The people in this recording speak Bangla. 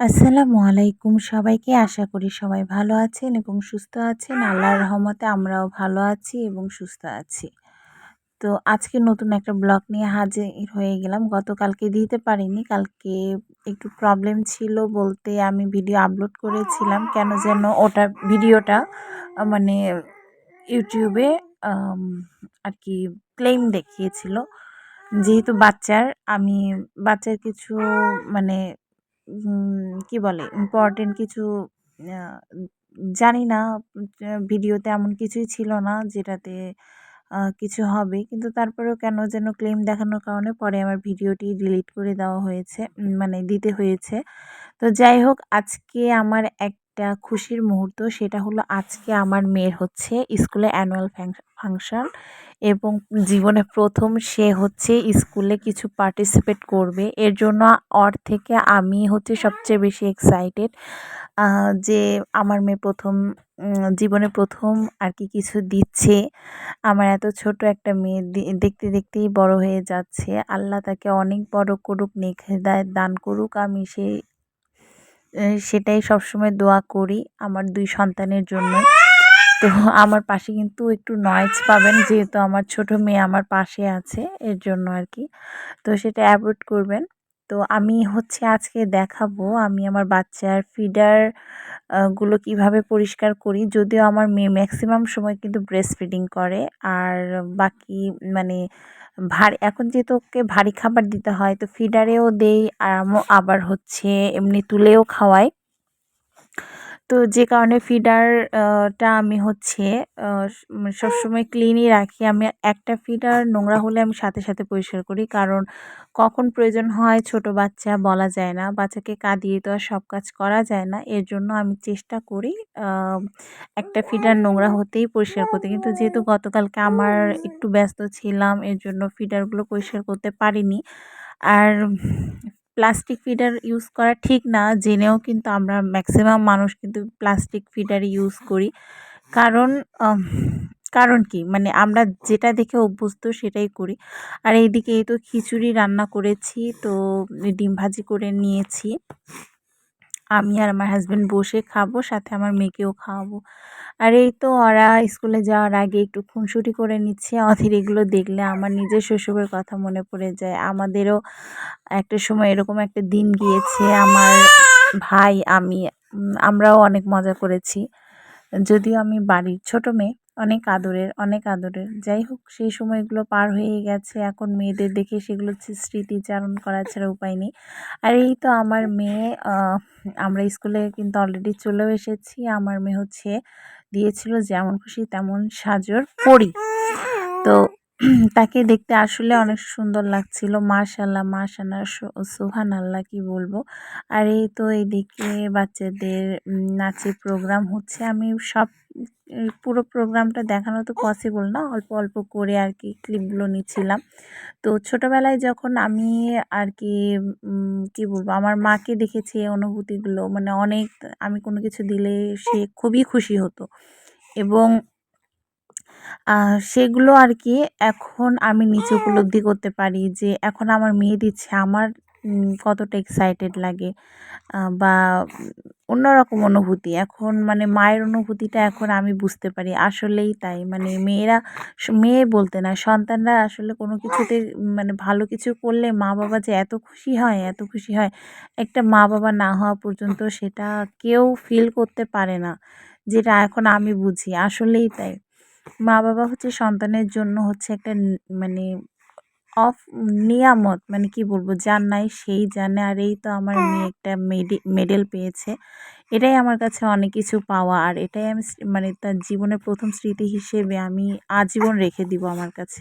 আসসালামু আলাইকুম সবাইকে। আশা করি সবাই ভালো আছেন এবং সুস্থ আছেন। আল্লাহর রহমতে আমরাও ভালো আছি এবং সুস্থ আছি। তো আজকে নতুন একটা ব্লগ নিয়ে হাজির হয়ে গেলাম। গতকালকে দিতে পারিনি, কালকে একটু প্রবলেম ছিল বলতে আমি ভিডিও আপলোড করেছিলাম। কেন যেন ওটা ভিডিওটা মানে ইউটিউবে আর কি ক্লেম দেখিয়েছিল। যেহেতু বাচ্চার, আমি বাচ্চার কিছু মানে কি বলে ইম্পর্টেন্ট কিছু জানি না ভিডিওতে এমন কিছুই ছিল না যেটাতে কিছু হবে। কিন্তু তারপরেও কেন যেন ক্লেম দেখানোর কারণে পরে আমার ভিডিওটি ডিলিট করে দেওয়া হয়েছে মানে দিতে হয়েছে। তো যাই হোক, আজকে আমার একটা খুশির মুহূর্ত, সেটা হলো আজকে আমার মেয়ের হচ্ছে স্কুলে অ্যানুয়াল ফাংশন এবং জীবনে প্রথম সে হচ্ছে স্কুলে কিছু পার্টিসিপেট করবে। এর জন্য ওর থেকে আমি হচ্ছে সবচেয়ে বেশি এক্সাইটেড যে আমার মেয়ে প্রথম জীবনে প্রথম আর কি কিছু দিচ্ছে। আমার এত ছোট একটা মেয়ে দেখতে দেখতেই বড় হয়ে যাচ্ছে। আল্লাহ তাকে অনেক বড় করুক নেখে দান করুক, আমি সেই সেটাই সবসময় দোয়া করি আমার দুই সন্তানের জন্য। তো আমার পাশে কিন্তু একটু নয়েজ পাবেন, যেহেতু আমার ছোট মেয়ে আমার পাশে আছে, এর জন্য আর কি তো সেটা অ্যাভয়েড করবেন। তো আমি হচ্ছে আজকে দেখাবো, আমি আমার বাচ্চার ফিডার গুলো কীভাবে পরিষ্কার করি, যদিও আমার মেয়ে ম্যাক্সিমাম সময় কিন্তু ব্রেস্ট ফিডিং করে। আর বাকি মানে ভারী, এখন যেহেতু ওকে ভারী খাবার দিতে হয়, তো ফিডারেও দেই, আর আবার হচ্ছে এমনি তুলেও খাওয়াই। তো যে কারণে ফিডারটা আমি হচ্ছে সবসময় ক্লিনই রাখি। আমি একটা ফিডার নোংরা হলে আমি সাথে সাথে পরিষ্কার করি। কারণ কখন প্রয়োজন হয় ছোট বাচ্চা বলা যায় না। বাচ্চাকে কাঁদিয়ে তো আর সব কাজ করা যায় না। এর জন্য আমি চেষ্টা করি একটা ফিডার নোংরা হতেই পরিষ্কার করতে। কিন্তু যেহেতু গতকালকে আমার একটু ব্যস্ত ছিলাম, এর জন্য ফিডারগুলো পরিষ্কার করতে পারিনি। আর প্লাস্টিক ফিডার ইউজ করা ঠিক না, জেনেও কিন্তু আমরা ম্যাক্সিমাম মানুষ কিন্তু প্লাস্টিক ফিডার ইউজ করি। কারণ কারণ কি? মানে আমরা যেটা দেখে অভ্যস্ত সেটাই করি। আর এইদিকে এই তো খিচুড়ি রান্না করেছি, তো ডিম ভাজি করে নিয়েছি। আমি আর আমার হাজব্যান্ড বসে খাব, সাথে আমার মেয়েকেও খাওয়াবো। আর এই তো ওরা স্কুলে যাওয়ার আগে একটু খুনসুটি করে নিচ্ছে। অধীর এগুলো দেখলে আমার নিজের শৈশবের কথা মনে পড়ে যায়। আমাদেরও একটা সময় এরকম একটা দিন গিয়েছে। আমার ভাই, আমি আমরাও অনেক মজা করেছি। যদিও আমি বাড়ির ছোট মেয়ে, অনেক আদরের অনেক আদরের। যাই হোক, সেই সময়গুলো পার হয়ে গেছে। এখন মেয়েদের দেখে সেগুলো স্মৃতিচারণ করা ছাড়া উপায় নেই। আর এই তো আমার মেয়ে আমরা স্কুলে কিন্তু অলরেডি চলেও এসেছি। আমার মেয়ে হচ্ছে দিয়েছিল যেমন খুশি তেমন সাজর পরি তো তাকে দেখতে আসলে অনেক সুন্দর লাগছিল। মাশাল্লাহ মাশাল্লাহ সোহান আল্লাহ কি বলব। আর এই তো এদিকে বাচ্চাদের নাচের প্রোগ্রাম হচ্ছে। আমি সব পুরো প্রোগ্রামটা দেখানো তো পসিবল না। অল্প অল্প করে আর কি ক্লিপগুলো নিচ্ছিলাম। তো ছোটোবেলায় যখন আমি আর কি কী বলব, আমার মাকে দেখেছি এই অনুভূতিগুলো মানে অনেক আমি কোনো কিছু দিলে সে খুবই খুশি হতো। এবং সেগুলো আর কি এখন আমি নিচে উপলব্ধি করতে পারি যে এখন আমার মেয়ে দিচ্ছে আমার কতটা এক্সাইটেড লাগে বা অন্যরকম অনুভূতি। এখন মানে মায়ের অনুভূতিটা এখন আমি বুঝতে পারি। আসলেই তাই। মানে মেয়েরা মেয়ে বলতে না, সন্তানরা আসলে কোনো কিছুতে মানে ভালো কিছু করলে মা বাবা যে এত খুশি হয়, এত খুশি হয়, একটা মা বাবা না হওয়া পর্যন্ত সেটা কেউ ফিল করতে পারে না। যেটা এখন আমি বুঝি। আসলেই তাই। মা বাবা হচ্ছে সন্তানের জন্য হচ্ছে একটা মানে অফ নিয়ামত মানে কি বলব, যার নাই সেই জানে। আর এই তো আমার মেয়ে একটা মেডেল পেয়েছে। এটাই আমার কাছে অনেক কিছু পাওয়া। আর এটাই আমি মানে তার জীবনের প্রথম স্মৃতি হিসেবে আমি আজীবন রেখে দিব আমার কাছে।